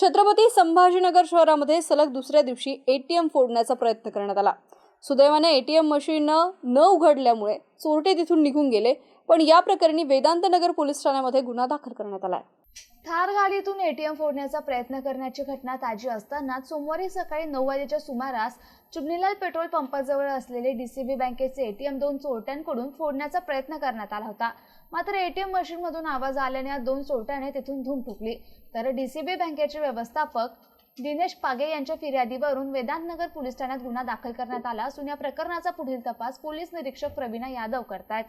छत्रपती संभाजीनगर शहरामध्ये सलग दुसऱ्या दिवशी एटीएम फोडण्याचा प्रयत्न करण्यात आला. सुदैवाने एटीएम मशीन न उघडल्यामुळे चोरटे तिथून निघून गेले पण या प्रकरणी वेदांतनगर पोलीस ठाण्यामध्ये गुन्हा दाखल करण्यात आला आहे थार गाडीतून एटीएम फोडण्याचा प्रयत्न करण्याची घटना ताजी असताना सोमवारी सकाळी नऊ वाजेच्या सुमारास चुन्नीलाल पेट्रोल पंपाजवळ असलेले डीसीबी बँकेचे एटीएम दोन चोरट्यांकडून फोडण्याचा प्रयत्न करण्यात आला होता. मात्र एटीएम मशीनमधून आवाज आल्याने या दोन चोरट्याने तिथून धूम ठोकली तर डीसीबी बँकेचे व्यवस्थापक दिनेश पागे यांच्या फिर्यादीवरून वेदांतनगर पोलीस ठाण्यात गुन्हा दाखल करण्यात आला असून या प्रकरणाचा पुढील तपास पोलीस निरीक्षक प्रवीणा यादव करतायत.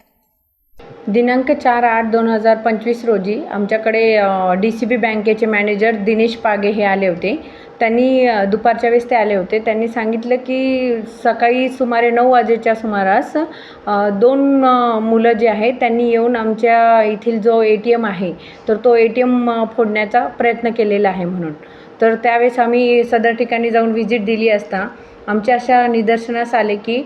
दिनांक चार आठ दोन हजार पंचवीस रोजी आमच्याकडे डी सी बी बँकेचे मॅनेजर दिनेश पागे हे आले होते. त्यांनी दुपारच्या वेळेस ते आले होते. त्यांनी सांगितलं की सकाळी सुमारे नऊ वाजेच्या सुमारास दोन मुलं जे आहेत त्यांनी येऊन आमच्या येथील जो ए टी एम आहे तर तो ए टी एम फोडण्याचा प्रयत्न केलेला आहे म्हणून. तर त्यावेळेस आम्ही सदर ठिकाणी जाऊन व्हिजिट दिली असता. आमच्या अशा निदर्शनास आले की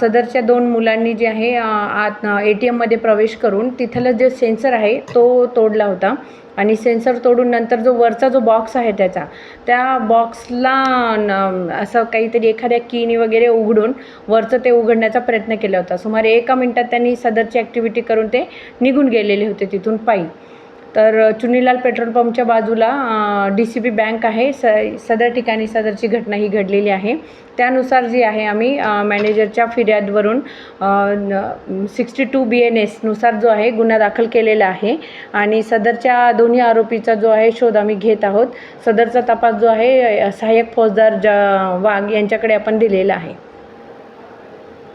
सदरच्या दोन मुलांनी जे आहे आत ए टी एममध्ये प्रवेश करून तिथलं जे सेन्सर आहे तो तोडला होता. आणि सेन्सर तोडून नंतर जो वरचा जो बॉक्स आहे त्याचा त्या बॉक्सला न- असं काहीतरी एखाद्या कीनी वगैरे उघडून वरचं ते उघडण्याचा प्रयत्न केला होता. सुमारे एका मिनटात त्यांनी सदरची ॲक्टिव्हिटी करून ते निघून गेलेले होते तिथून पायी. तर चुनीलाल पेट्रोल पंपच्या बाजूला डी सी बी बँक आहे. स सदर ठिकाणी सदरची घटना ही घडलेली आहे. त्यानुसार जी आहे आम्ही मॅनेजरच्या फिर्यादवरून सिक्स्टी टू बी एन एसनुसार जो आहे गुन्हा दाखल केलेला आहे. आणि सदरच्या दोन्ही आरोपीचा जो आहे शोध आम्ही घेत आहोत. सदरचा तपास जो आहे सहाय्यक फौजदार ज वाघ यांच्याकडे आपण दिलेला आहे.